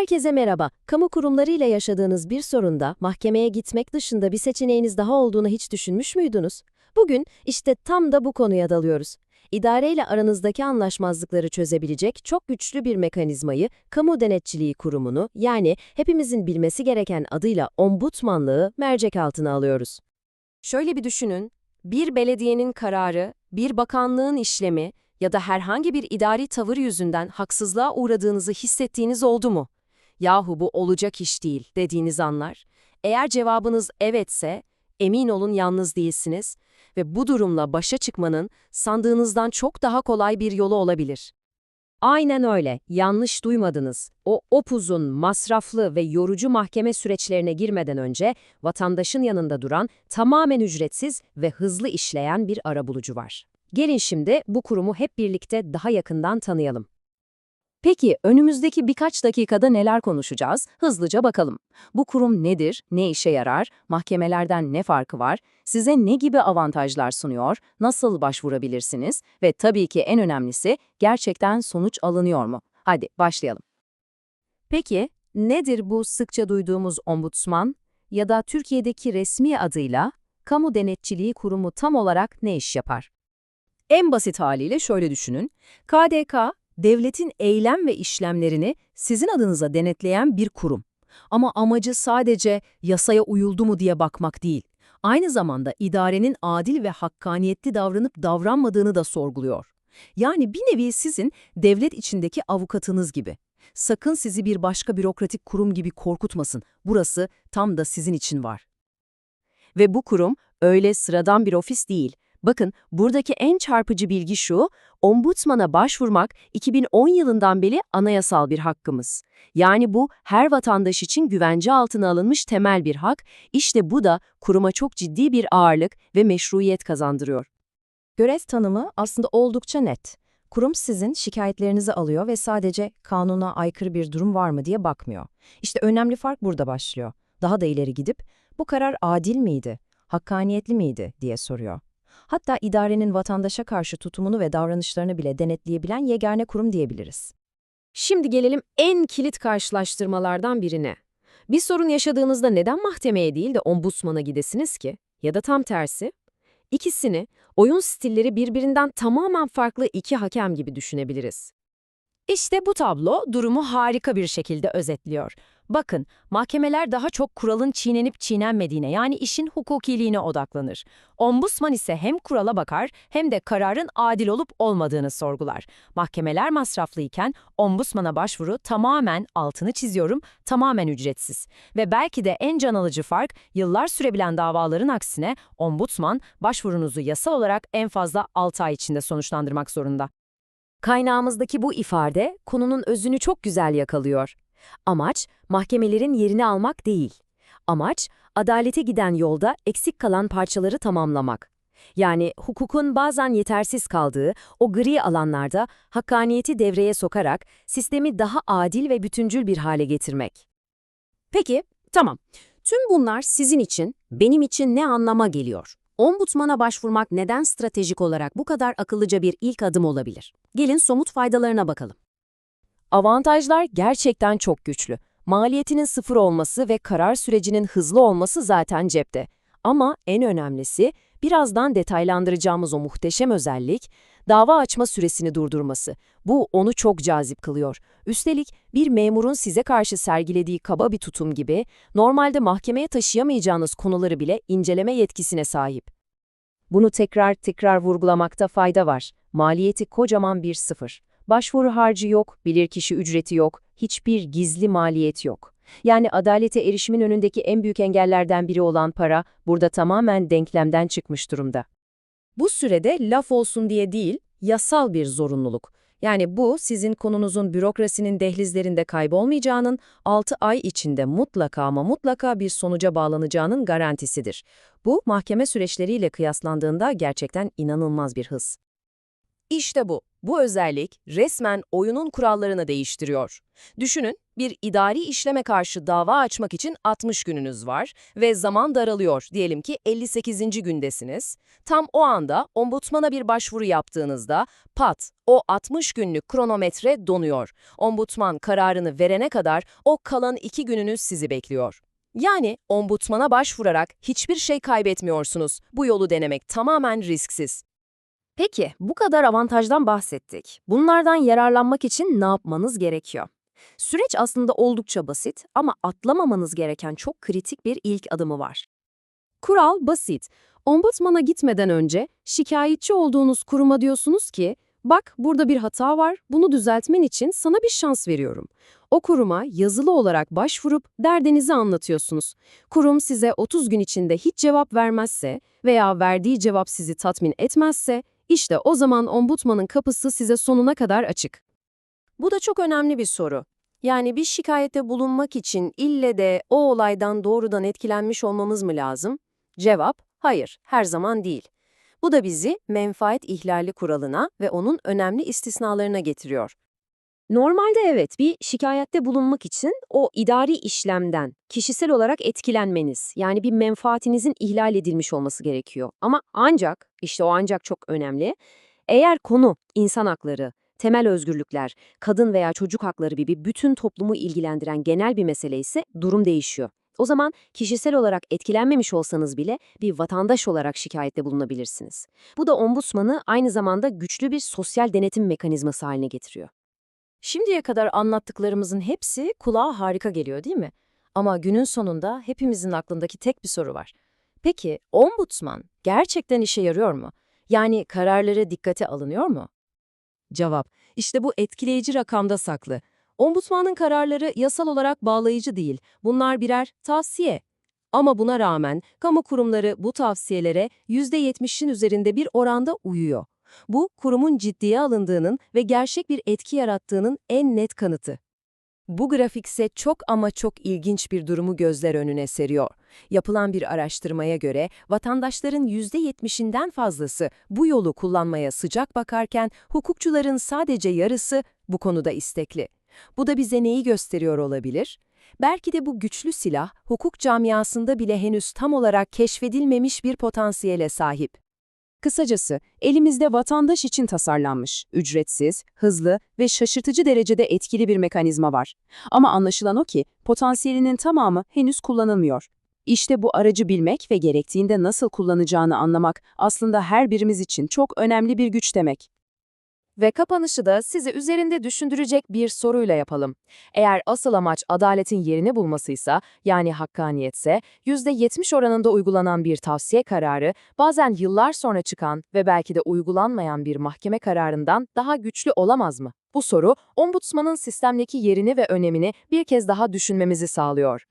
Herkese merhaba. Kamu kurumlarıyla yaşadığınız bir sorunda mahkemeye gitmek dışında bir seçeneğiniz daha olduğunu hiç düşünmüş müydünüz? Bugün işte tam da bu konuya dalıyoruz. İdareyle aranızdaki anlaşmazlıkları çözebilecek çok güçlü bir mekanizmayı, Kamu Denetçiliği Kurumu'nu yani hepimizin bilmesi gereken adıyla ombudsmanlığı mercek altına alıyoruz. Şöyle bir düşünün, bir belediyenin kararı, bir bakanlığın işlemi ya da herhangi bir idari tavır yüzünden haksızlığa uğradığınızı hissettiğiniz oldu mu? Yahu bu olacak iş değil dediğiniz anlar. Eğer cevabınız evetse, emin olun yalnız değilsiniz ve bu durumla başa çıkmanın sandığınızdan çok daha kolay bir yolu olabilir. Aynen öyle, yanlış duymadınız. O opuzun, masraflı ve yorucu mahkeme süreçlerine girmeden önce vatandaşın yanında duran, tamamen ücretsiz ve hızlı işleyen bir arabulucu var. Gelin şimdi bu kurumu hep birlikte daha yakından tanıyalım. Peki önümüzdeki birkaç dakikada neler konuşacağız? Hızlıca bakalım. Bu kurum nedir, ne işe yarar, mahkemelerden ne farkı var, size ne gibi avantajlar sunuyor, nasıl başvurabilirsiniz ve tabii ki en önemlisi gerçekten sonuç alınıyor mu? Hadi başlayalım. Peki nedir bu sıkça duyduğumuz ombudsman ya da Türkiye'deki resmi adıyla Kamu Denetçiliği Kurumu tam olarak ne iş yapar? En basit haliyle şöyle düşünün. KDK, devletin eylem ve işlemlerini sizin adınıza denetleyen bir kurum. Ama amacı sadece yasaya uyuldu mu diye bakmak değil. Aynı zamanda idarenin adil ve hakkaniyetli davranıp davranmadığını da sorguluyor. Yani bir nevi sizin devlet içindeki avukatınız gibi. Sakın sizi bir başka bürokratik kurum gibi korkutmasın. Burası tam da sizin için var. Ve bu kurum öyle sıradan bir ofis değil. Bakın buradaki en çarpıcı bilgi şu, ombudsmana başvurmak 2010 yılından beri anayasal bir hakkımız. Yani bu her vatandaş için güvence altına alınmış temel bir hak, işte bu da kuruma çok ciddi bir ağırlık ve meşruiyet kazandırıyor. Görev tanımı aslında oldukça net. Kurum sizin şikayetlerinizi alıyor ve sadece kanuna aykırı bir durum var mı diye bakmıyor. İşte önemli fark burada başlıyor. Daha da ileri gidip bu karar adil miydi, hakkaniyetli miydi diye soruyor. Hatta idarenin vatandaşa karşı tutumunu ve davranışlarını bile denetleyebilen yegane kurum diyebiliriz. Şimdi gelelim en kilit karşılaştırmalardan birine. Bir sorun yaşadığınızda neden mahkemeye değil de ombudsmana gidesiniz ki? Ya da tam tersi? İkisini, oyun stilleri birbirinden tamamen farklı iki hakem gibi düşünebiliriz. İşte bu tablo durumu harika bir şekilde özetliyor. Bakın, mahkemeler daha çok kuralın çiğnenip çiğnenmediğine yani işin hukukiliğine odaklanır. Ombudsman ise hem kurala bakar hem de kararın adil olup olmadığını sorgular. Mahkemeler masraflıyken ombudsmana başvuru tamamen, altını çiziyorum, tamamen ücretsiz. Ve belki de en can alıcı fark, yıllar sürebilen davaların aksine ombudsman başvurunuzu yasal olarak en fazla 6 ay içinde sonuçlandırmak zorunda. Kaynağımızdaki bu ifade konunun özünü çok güzel yakalıyor. Amaç, mahkemelerin yerini almak değil. Amaç, adalete giden yolda eksik kalan parçaları tamamlamak. Yani hukukun bazen yetersiz kaldığı o gri alanlarda hakkaniyeti devreye sokarak sistemi daha adil ve bütüncül bir hale getirmek. Peki, tamam. Tüm bunlar sizin için, benim için ne anlama geliyor? Ombudsmana başvurmak neden stratejik olarak bu kadar akıllıca bir ilk adım olabilir? Gelin somut faydalarına bakalım. Avantajlar gerçekten çok güçlü. Maliyetinin sıfır olması ve karar sürecinin hızlı olması zaten cepte. Ama en önemlisi, birazdan detaylandıracağımız o muhteşem özellik, dava açma süresini durdurması. Bu onu çok cazip kılıyor. Üstelik bir memurun size karşı sergilediği kaba bir tutum gibi, normalde mahkemeye taşıyamayacağınız konuları bile inceleme yetkisine sahip. Bunu tekrar tekrar vurgulamakta fayda var. Maliyeti kocaman bir sıfır. Başvuru harcı yok, bilirkişi ücreti yok, hiçbir gizli maliyet yok. Yani adalete erişimin önündeki en büyük engellerden biri olan para burada tamamen denklemden çıkmış durumda. Bu sürede laf olsun diye değil, yasal bir zorunluluk. Yani bu sizin konunuzun bürokrasinin dehlizlerinde kaybolmayacağının 6 ay içinde mutlaka ama mutlaka bir sonuca bağlanacağının garantisidir. Bu mahkeme süreçleriyle kıyaslandığında gerçekten inanılmaz bir hız. İşte bu. Bu özellik resmen oyunun kurallarını değiştiriyor. Düşünün, bir idari işleme karşı dava açmak için 60 gününüz var ve zaman daralıyor. Diyelim ki 58. gündesiniz. Tam o anda ombudsmana bir başvuru yaptığınızda pat o 60 günlük kronometre donuyor. Ombudsman kararını verene kadar o kalan 2 gününüz sizi bekliyor. Yani ombudsmana başvurarak hiçbir şey kaybetmiyorsunuz. Bu yolu denemek tamamen risksiz. Peki, bu kadar avantajdan bahsettik. Bunlardan yararlanmak için ne yapmanız gerekiyor? Süreç aslında oldukça basit ama atlamamanız gereken çok kritik bir ilk adımı var. Kural basit. Ombudsmana gitmeden önce şikayetçi olduğunuz kuruma diyorsunuz ki, bak burada bir hata var, bunu düzeltmen için sana bir şans veriyorum. O kuruma yazılı olarak başvurup derdinizi anlatıyorsunuz. Kurum size 30 gün içinde hiç cevap vermezse veya verdiği cevap sizi tatmin etmezse, işte o zaman ombudsmanın kapısı size sonuna kadar açık. Bu da çok önemli bir soru. Yani bir şikayette bulunmak için ille de o olaydan doğrudan etkilenmiş olmamız mı lazım? Cevap, hayır, her zaman değil. Bu da bizi menfaat ihlali kuralına ve onun önemli istisnalarına getiriyor. Normalde evet, bir şikayette bulunmak için o idari işlemden kişisel olarak etkilenmeniz, yani bir menfaatinizin ihlal edilmiş olması gerekiyor. Ama ancak, işte o ancak çok önemli, eğer konu insan hakları, temel özgürlükler, kadın veya çocuk hakları gibi bütün toplumu ilgilendiren genel bir mesele ise durum değişiyor. O zaman kişisel olarak etkilenmemiş olsanız bile bir vatandaş olarak şikayette bulunabilirsiniz. Bu da ombudsmanı aynı zamanda güçlü bir sosyal denetim mekanizması haline getiriyor. Şimdiye kadar anlattıklarımızın hepsi kulağa harika geliyor değil mi? Ama günün sonunda hepimizin aklındaki tek bir soru var. Peki ombudsman gerçekten işe yarıyor mu? Yani kararları dikkate alınıyor mu? Cevap, işte bu etkileyici rakamda saklı. Ombudsmanın kararları yasal olarak bağlayıcı değil. Bunlar birer tavsiye. Ama buna rağmen kamu kurumları bu tavsiyelere %70'in üzerinde bir oranda uyuyor. Bu, kurumun ciddiye alındığının ve gerçek bir etki yarattığının en net kanıtı. Bu grafik ise çok ama çok ilginç bir durumu gözler önüne seriyor. Yapılan bir araştırmaya göre vatandaşların %70'inden fazlası bu yolu kullanmaya sıcak bakarken hukukçuların sadece yarısı bu konuda istekli. Bu da bize neyi gösteriyor olabilir? Belki de bu güçlü silah hukuk camiasında bile henüz tam olarak keşfedilmemiş bir potansiyele sahip. Kısacası, elimizde vatandaş için tasarlanmış, ücretsiz, hızlı ve şaşırtıcı derecede etkili bir mekanizma var. Ama anlaşılan o ki, potansiyelinin tamamı henüz kullanılmıyor. İşte bu aracı bilmek ve gerektiğinde nasıl kullanacağını anlamak aslında her birimiz için çok önemli bir güç demek. Ve kapanışı da sizi üzerinde düşündürecek bir soruyla yapalım. Eğer asıl amaç adaletin yerini bulmasıysa, yani hakkaniyetse, %70 oranında uygulanan bir tavsiye kararı, bazen yıllar sonra çıkan ve belki de uygulanmayan bir mahkeme kararından daha güçlü olamaz mı? Bu soru, ombudsmanın sistemdeki yerini ve önemini bir kez daha düşünmemizi sağlıyor.